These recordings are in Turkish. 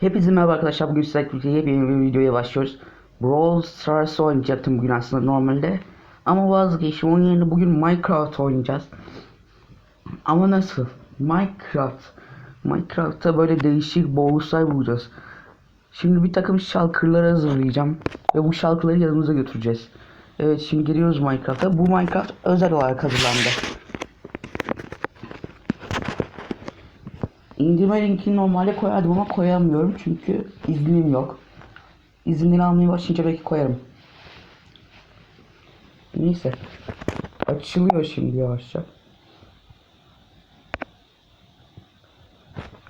Hepinize merhaba arkadaşlar. Bugün sizlerle birlikte yepyeni bir videoya başlıyoruz. Brawl Stars oynayacaktım bugün aslında normalde. Ama vazgeçtim. Onun yerine bugün Minecraft oynayacağız. Ama nasıl? Minecraft. Minecraft'ta böyle değişik bonuslar bulacağız. Şimdi bir takım şalkırları hazırlayacağım. Ve bu şalkırları yanımıza götüreceğiz. Evet şimdi giriyoruz Minecraft'a. Bu Minecraft özel olarak hazırlandı. İndirme linkini normalde koyardım ama koyamıyorum çünkü iznim yok. İzinleri almaya başlayınca belki koyarım. Neyse. Açılıyor şimdi yavaşça.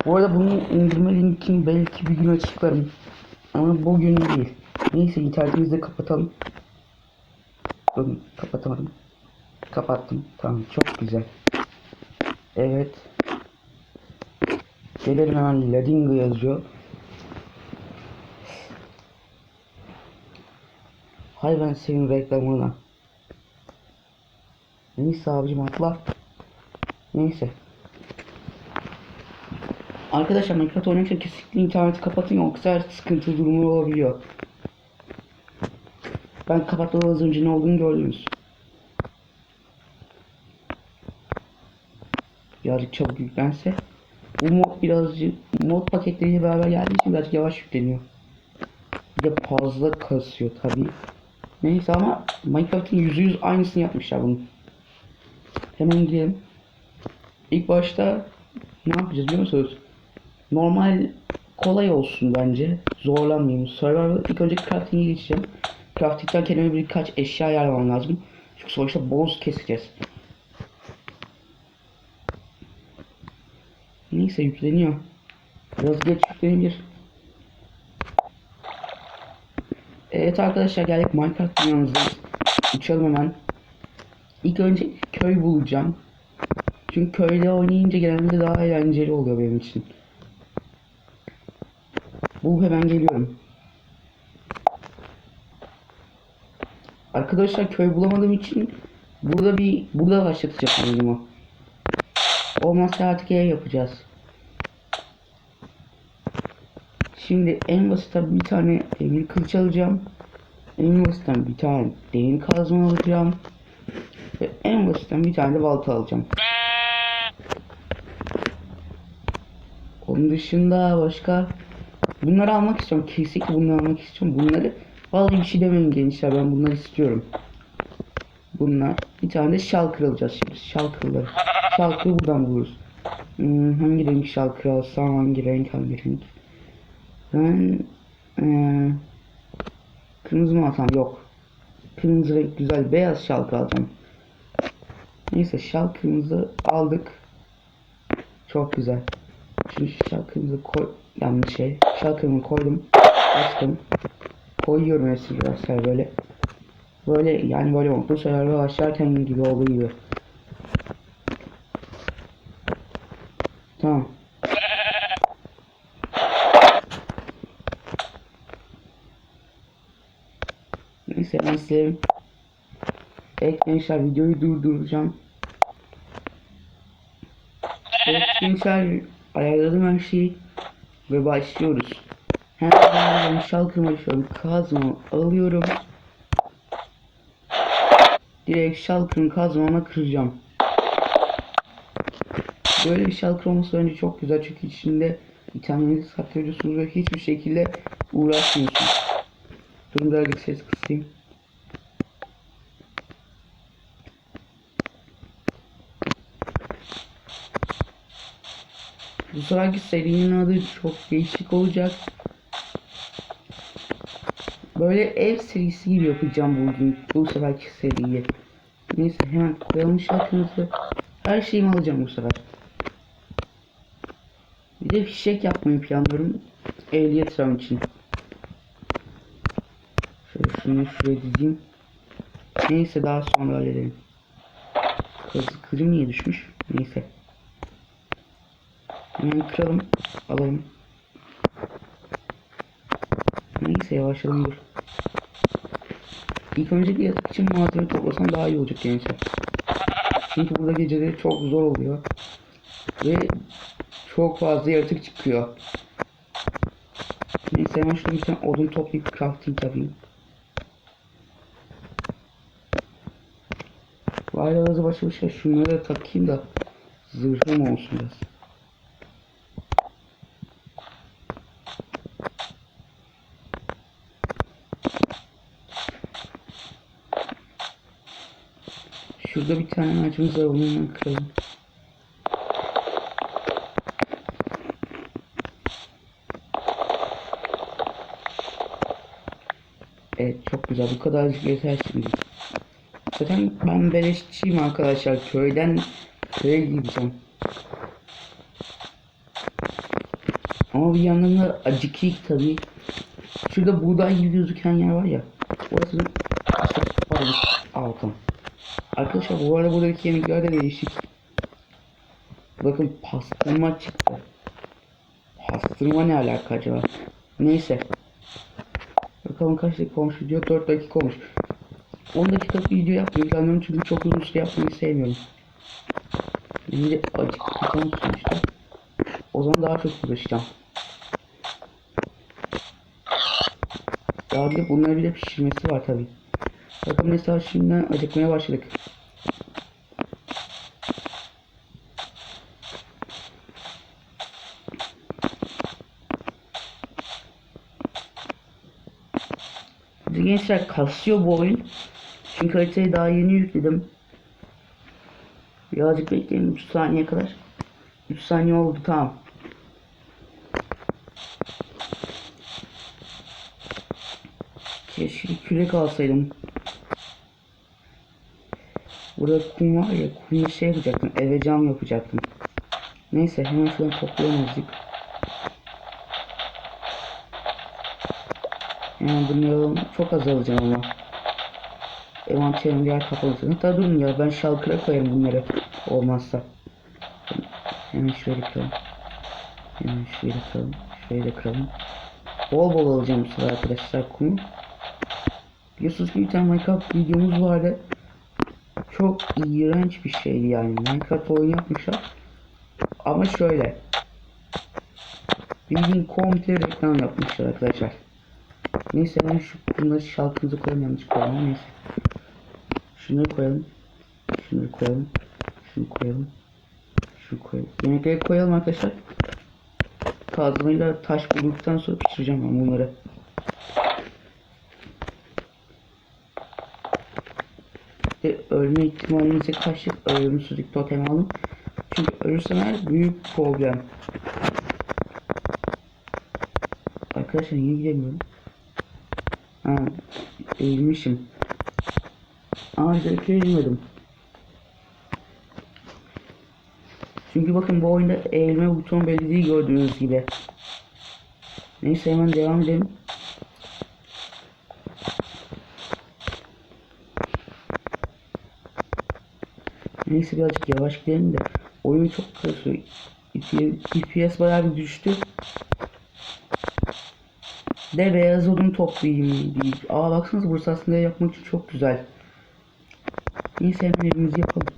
Bu arada bunun indirme linkini belki bir gün açıklarım. Ama bugün değil. Neyse internetimizi de kapatalım. Bakın kapatamadım. Kapattım. Tamam çok güzel. Evet. Gelelim hemen Ladingo yazıyor. Hay ben senin reklamına. Neyse abicim atla. Neyse. Arkadaşlar Minecraft oynarken kesinlikle interneti kapatın yoksa sıkıntılı durumlar olabiliyor. Ben kapatmadan az önce ne olduğunu gördünüz. Birazcık çabuk yüklense. Bu mod birazcık mod paketleriyle beraber geldiği için birazcık yavaş yükleniyor. Bir de fazla kasıyor tabi. Neyse ama Minecraft'ın %100 aynısını yapmışlar bunun. Hemen gidelim. İlk başta ne yapacağız biliyor musunuz? Normal kolay olsun bence. Zorlanmayayım. Survival ilk önce crafting'e geçeceğim. Crafting'den kendime birkaç eşya ayarlamam lazım. Çünkü sonuçta boss keseceğiz. Neyse yükleniyor. Biraz geç yüklenebilir. Evet arkadaşlar geldik Minecraft dünyamızdayız. Uçalım hemen. İlk önce köy bulacağım. Çünkü köyde oynayınca genelde daha eğlenceli oluyor benim için. Bul hemen geliyorum. Arkadaşlar köy bulamadığım için burada bir burada başlatacağım oyunumu. Olmazsa artık yapacağız. Şimdi en basitten bir tane demir kılıç alacağım. En basitten bir tane demir kazma alacağım. Ve en basitten bir tane de balta alacağım. Onun dışında başka bunları almak istiyorum. Kesinlikle bunları almak istiyorum. Bunları vallahi bir şey demeyin gençler ben bunları istiyorum. Bunlar. Bir tane de şalkır alacağız şimdi. Şalkırları. Şalkırı buradan buluruz. Hmm, hangi renk şalkır alsam hangi renk hangi renk. Ben ee, kırmızı mı alsam yok. Kırmızı renk güzel beyaz şalkır alacağım. Neyse şalkırımızı aldık. Çok güzel. Şimdi şalkırımızı koy yanlış şey. Şalkırımı koydum. Açtım. Koyuyorum biraz böyle. Böyle yani böyle mutlu sefer başlarken gibi olduğu gibi. Tamam. Neyse ben size Evet videoyu durduracağım. Evet gençler ayarladım her şeyi ve başlıyoruz. Hemen şalkırma açıyorum. Kazma alıyorum. Direkt şalkırın kazmama kıracağım. Böyle bir şalkır olması bence çok güzel çünkü içinde itemlerinizi saklıyorsunuz ve hiçbir şekilde uğraşmıyorsunuz. Durun birazcık ses kısayım. Bu seferki serinin adı çok değişik olacak. Böyle ev serisi gibi yapacağım bugün bu seferki seriyi. Neyse hemen koyalım şarkımızı. Her şeyimi alacağım bu sefer. Bir de fişek yapmayı planlıyorum. Ehliyet sınavı için. Şöyle şunu şuraya dizeyim. Neyse daha sonra halledelim. Kız, kızım niye düşmüş? Neyse. Hemen kıralım. Alalım. Neyse yavaşlayalım dur. İlk önce bir yatak için malzeme toplasam daha iyi olacak gençler. Çünkü burada geceleri çok zor oluyor. Ve çok fazla yaratık çıkıyor. Neyse hemen şuradan bir odun toplayıp crafting yapayım. Vay hızlı şey şunları da takayım da zırhım olsun biraz. Şurada bir tane ağacımız var onu hemen kıralım. Evet çok güzel bu kadarcık yeter şimdi. Zaten ben beleşçiyim arkadaşlar köyden köye gideceğim. Ama bir yandan da acıkıyık tabii. Şurada buğday gibi gözüken yer var ya. Orası Alkan. Arkadaşlar bu arada buradaki yemekler de değişik. Bakın pastırma çıktı. Pastırma ne alaka acaba? Neyse. Bakalım kaç dakika olmuş video? 4 dakika olmuş. 10 dakika video yapmayı planlıyorum çünkü çok uzun süre yapmayı sevmiyorum. De acıkacağım sonuçta. O zaman daha çok uğraşacağım. Daha bir de bunları bir de pişirmesi var tabi. Bakın mesela şimdiden acıkmaya başladık. Gençler kasıyor bu oyun. Çünkü haritayı daha yeni yükledim. Birazcık bekleyin 3 saniye kadar. 3 saniye oldu tamam. Keşke kürek alsaydım. Burada kum var ya kumla şey yapacaktım eve cam yapacaktım. Neyse hemen şuradan toplayalım azıcık. Yani bunları çok az alacağım ama. Envanterim bir yer kapalı. Hatta durun ya ben şalkıra koyarım bunları olmazsa. Hemen şöyle kıralım. Hemen şöyle kıralım. Şöyle kıralım. Bol bol alacağım bu sefer arkadaşlar kumu. Biliyorsunuz ki bir tane Minecraft videomuz vardı. Çok iğrenç bir şeydi yani. Minecraft oyun yapmışlar. Ama şöyle. Bildiğin komple reklam yapmışlar arkadaşlar. Neyse ben şu bunları şalkımızı koyalım yanlış koyalım ama neyse. Şunları koyalım. Şunları koyalım. Şunu koyalım. Şunu koyalım. Yemekleri koyalım arkadaşlar. Kazmayla taş bulduktan sonra pişireceğim ben bunları. İşte ölme ihtimalinize karşı ölümsüzlük totemi alın. Çünkü ölürsem eğer büyük problem. Arkadaşlar niye gidemiyorum? Ha, eğilmişim. Aa özellikle eğilmedim. Çünkü bakın bu oyunda eğilme butonu belli gördüğünüz gibi. Neyse hemen devam edelim. Neyse birazcık yavaş gidelim de oyun çok kasıyor. FPS bayağı bir düştü. De beyaz odun toplayayım diye. Aa baksanıza burası aslında yapmak için çok güzel. Neyse evimizi yapalım.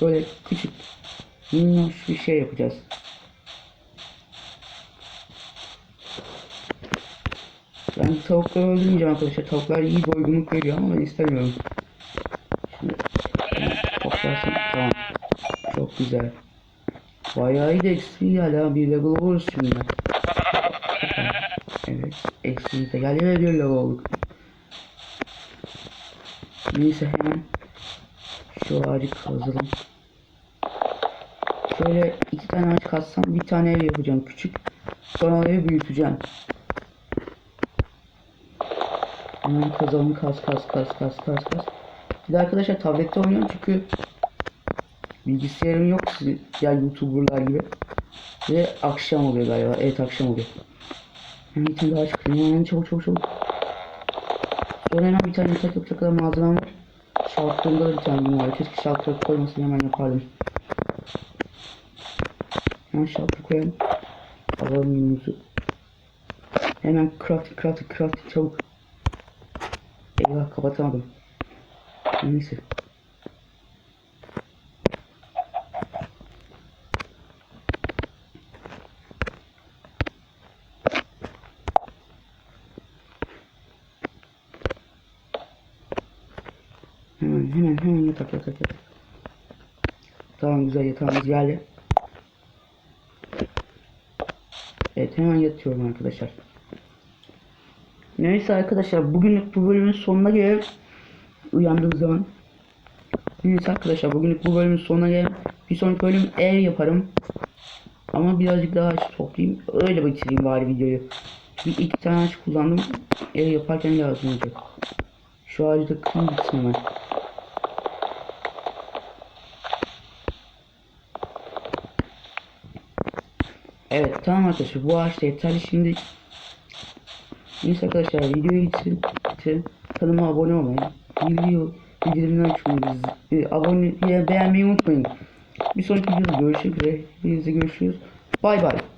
Böyle küçük minnoş bir şey yapacağız. Ben tavukları öldürmeyeceğim arkadaşlar. Tavuklar iyi doygunluk veriyor ama ben istemiyorum. Toplarsın. Tamam. Çok güzel. Bayağı iyi de eksiği hala bir level oluruz şimdi. Evet. Eksiği de geldi ve bir level olduk. Neyse hemen şu ağacı kazalım. Şöyle iki tane ağaç kazsam bir tane ev yapacağım küçük. Sonra evi büyüteceğim. Hemen kazalım kaz kaz kaz kaz kaz kaz. Bir de arkadaşlar tablette oynuyorum çünkü bilgisayarım yok sizin ya youtuberlar gibi. Ve akşam oluyor galiba. Evet akşam oluyor. Hemen bir tane daha çıkayım. Hemen çabuk çabuk çabuk. Sonra hemen bir tane yatak yapacak kadar malzemem var. Şaltırında da bir tane gün var. Keşke şaltırı koymasın hemen yapardım. Hemen şaltır koyalım. Alalım yünümüzü. Hemen craft craft craft çabuk. Eyvah kapatamadım. Neyse. Hemen hemen hemen yatak yatak yatak. Tamam güzel yatağımız geldi. Evet hemen yatıyorum arkadaşlar. Neyse arkadaşlar bugünlük bu bölümün sonuna gelelim. Uyandığım zaman. Neyse arkadaşlar bugünlük bu bölümün sonuna gelelim. Bir sonraki bölüm ev yaparım. Ama birazcık daha ağaç toplayayım. Öyle bitireyim bari videoyu. Bir iki tane ağaç kullandım. Ev yaparken lazım olacak. Şu ağacı da kırayım gitsin hemen. Evet tamam arkadaşlar bu ağaç da yeterli şimdi. Neyse arkadaşlar videoyu bitirin. Kanalıma abone olmayı. Video bildirimleri açmayı. e, Abone beğenmeyi unutmayın. Bir sonraki videoda görüşmek üzere. Görüşürüz. Bay bay.